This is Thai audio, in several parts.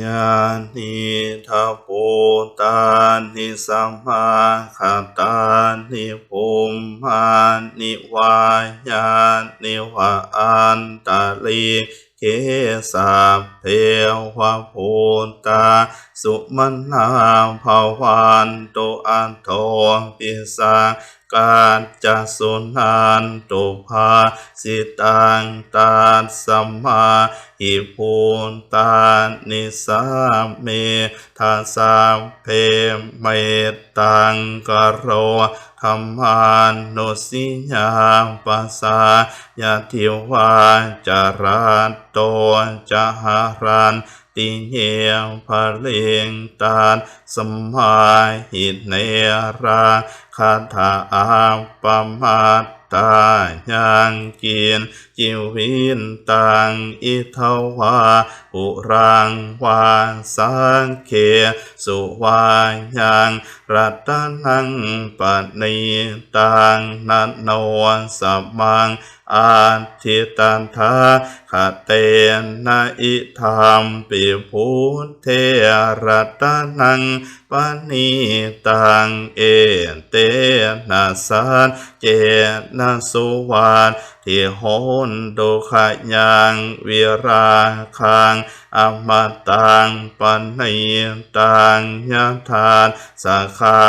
ญาณิทัพโพตานิสัมมาคาตานิภูมิมานิวายานิวะอันตาลีเกสาเพวะโพตาสุมนาภาวันโตอันโทปิสา กาจะสุนันตุภาสิตังตาสัมมาอิภูนตานิสาเมทาสาเพเมตตังกโรธรรมานุสิยาปัสสายาทิวาจาราโตจหารัน ติเยภะเลงตานสมาหิตเนราคาถาอาปมาตตายังเกียนจิวินตังอิทวาอุรังวาสังเคสุวายังรัตนังปณิตังนันโนสัมมังอาทิตันทาคเตนะอิธรรมปิพุทเทรัตนังปณิตังเอเตนะสันเจนะสุวาน ทิโหนดุขยังวิราคังอมตังปณิตังยะทานสักขา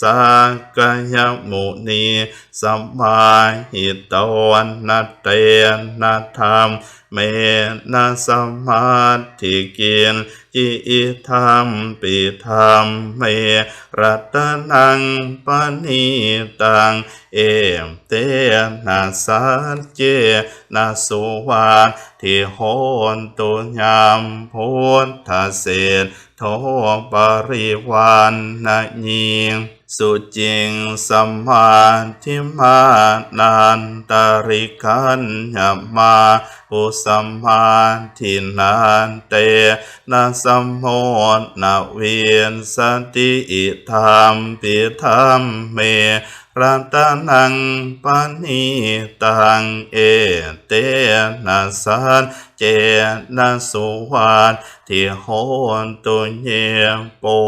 สักกยมุนีสัมมาหิตวันนัตเตนะธรรมเมนะสมาทิกิน จิอิธรรมปิธรรมเมรัตนังปณิตัง เอมเตนะสัจเจนะสุวาทิโหนตุยามพุทธเศษโทปริวานนะยิง สุจิงสัมมาทิมานันตริกันยมาอุสัมมาทินานเตนะสัมโมนะเวียนสติอิธรรมปิธรรมเม รัตนังปณิตังเอเตนะสันเจนะสุวานทิโหตุเยปุ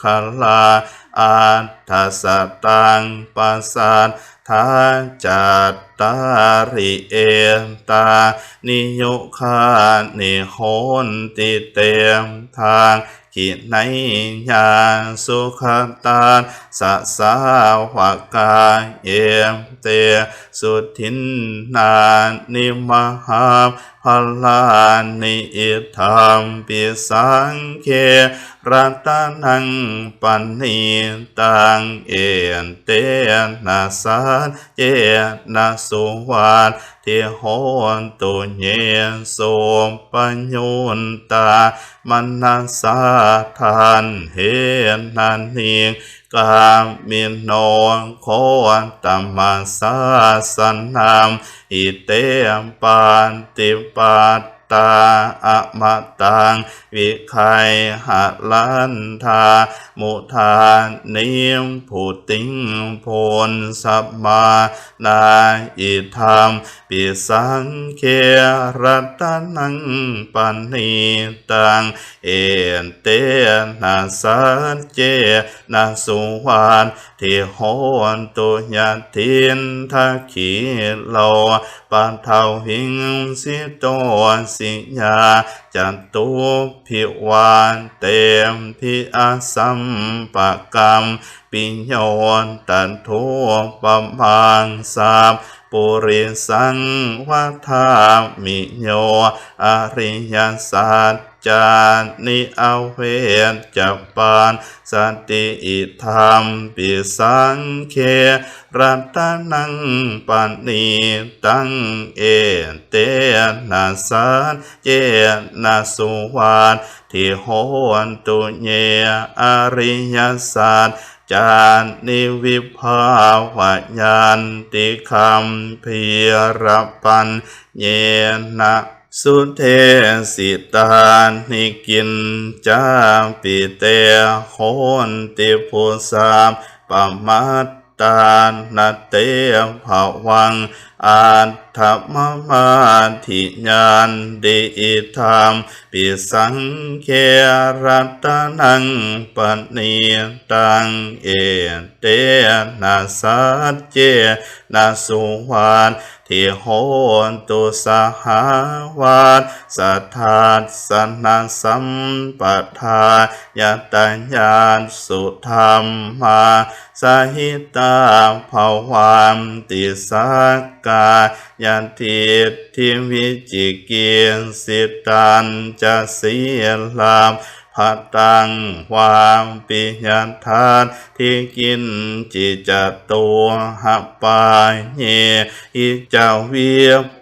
คลาอัตถสตังปัสสัทธาจัตตาริเอตา นิยุคานิโหนติเตมทาง หิไนยาสุขตาสสาวกาเยม เต สุทินนานิมหาพลานิอิธรรมปิสังเครัตนังปันนิตังเอนเตนะสันเจนะสุวานเทโหนตุเยโสปัญญนตามนัสสาทานเฮนันเนียง กามินโนโคตัมมาสาสนามอิเตมปานติปัต ตาอะมะตัง วิไคหะลันทามุทานิมผูติงโพนสัมมานาอิธรรม ปิสังเครัตนังปันนิตัง เอนเตนะสัจเจนะสุวานทิโหนตุยะทินทักขีโลปันเทาหิงสิโตสิยาจันตุพิวานเตมพิอาสัมปะกรรมปิญโยนตันทุปมังสาบปุริสังวัฏามิโยอริยสัจ จานิอเวทจัปปานสติอิธรรมปิสังเครัตนังปันนิตังเอเตนะสันเจนะสุวานทิโหนตุเยอริยสัจจานนิวิภาวญาณติคัมพียรปัญเยนะ สุเทสิตานิกินจาปิเตโหนติพุสามปมัตตานาเตภวัง อัตถมมาทิญาณเดธรรมปิสังเครัตนังปณิตังเอเตนะสัจเจนะสุวานทิโหนตุสหวัตสัทธาสนาสัมปทายตัญญาณสุธรรมาสหิตาภาวามติสักกายันติทิวิจิกิสิตันจะเสียลามพัตังความปิยทานที่กินจิจตัวหับปายเยอิจาเวี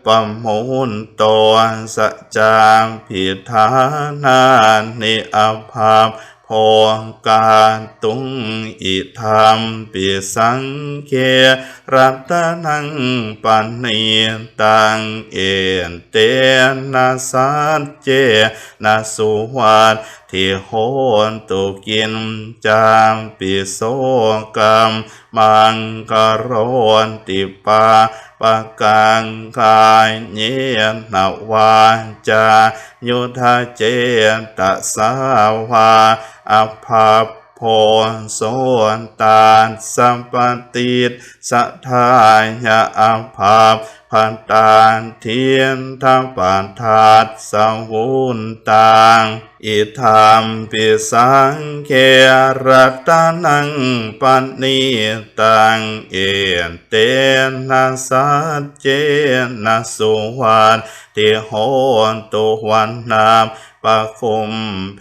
ปมุนตัวสจามผิธานานิอภาพ โพการตุงอิธรรมปิสังเครัตนังปันเนียตังเอ็นเตนะสัจเจนะสุวัตทิโหนตุกินจามปิโสกรรมมังกรนติปา ปะกังคายเยนวาจายุทธเจตสาวาอภาโพโสนตานสัมปติสัทธายาอภาพพันตานเทียนทำปานธาตสวุนตางอิธรรมปิสังเครัตนังปันนิตังเอเตนะสัจเจนะสุวันทิโหนตุวันนาม ปะคุมเพ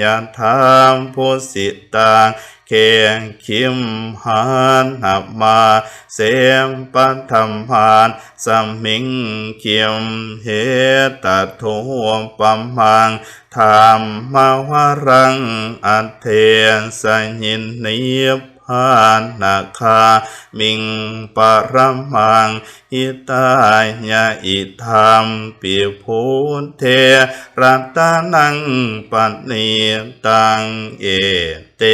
ยธรรมพุสิตังเคียงคิมหานหับมา เสียมปัธรรมพานสัมมิงเคียมเหตัดทุมปัมมังธรรมาวรังอัตเทนสัญญินนิ พานาคามิงปรมังอิตายาอิธรรมปิพุทเทรัตนังปณิตังเอ เต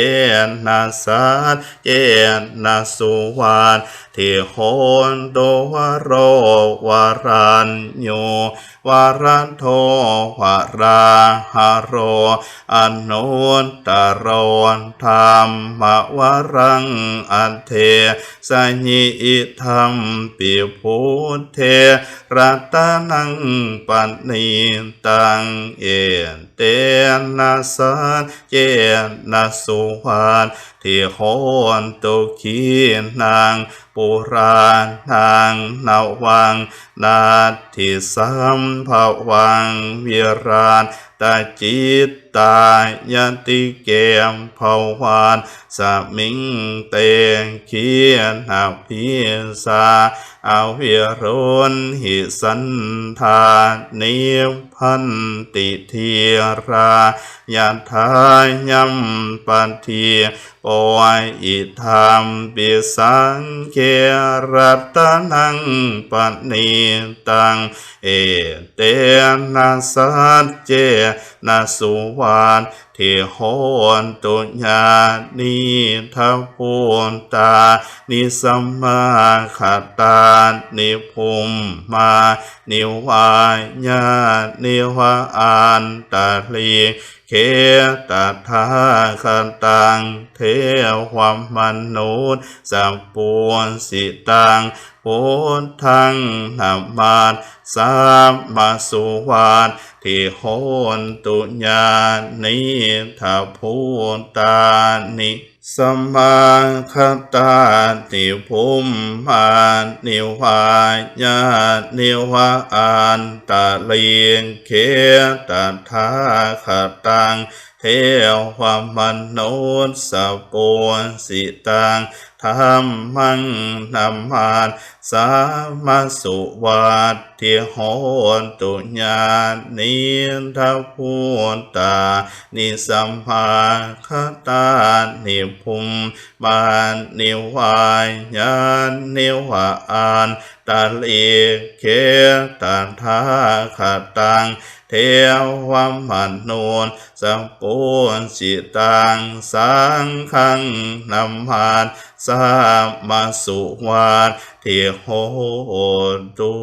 นะสัจเจนะสุวานทิโหนโตวโรวารันโยวารันโทวาราหโรอนุตตรโรนธรรมวรังอันเทสยิอิธรรมปิพุทเทรัตนังปันนิตังเอ เตนะสันเจนะสุวรรณที่โหนตุขีนางปุราณางนาวัง นาทิสัมภวังวิราณตาจิตตายติเกมภาวานสมิงเตงเขียนหักพิสาอาวิรุณหิสันธานิพันติเทีรายาทายัมปันเทียปอยอิธรรมปิสังเครัตนังปันนิตัง เอเตนะสัจเจนะสุวานทิโหนตุญาณิทัพพุนตา นิสัมมาคตานิภูมมา นิวายานิวาอันตาลีเคตถาคันตัง เทวมนุษย์สัมปูนสิตัง พุทธังนามาตสัมมาสุวานที่โหนตุญาณิทัพุตานิสัมมาคตาติภุมมานิวายานิวาอันตะเลียงเคตถาคตังเทวมนุษย์สัพปุสิตังธรรมังนัมมานสามาสุวัตทิโหนตุญาณิทัพพุตา นิสัมภาคตานิภูมบานนิวายญาณนิวาอันตาลีเคตันทาคตัง เทวมนุนสัมปุสิตังสังขังนัมหานสามมาสุวานทิโหตุ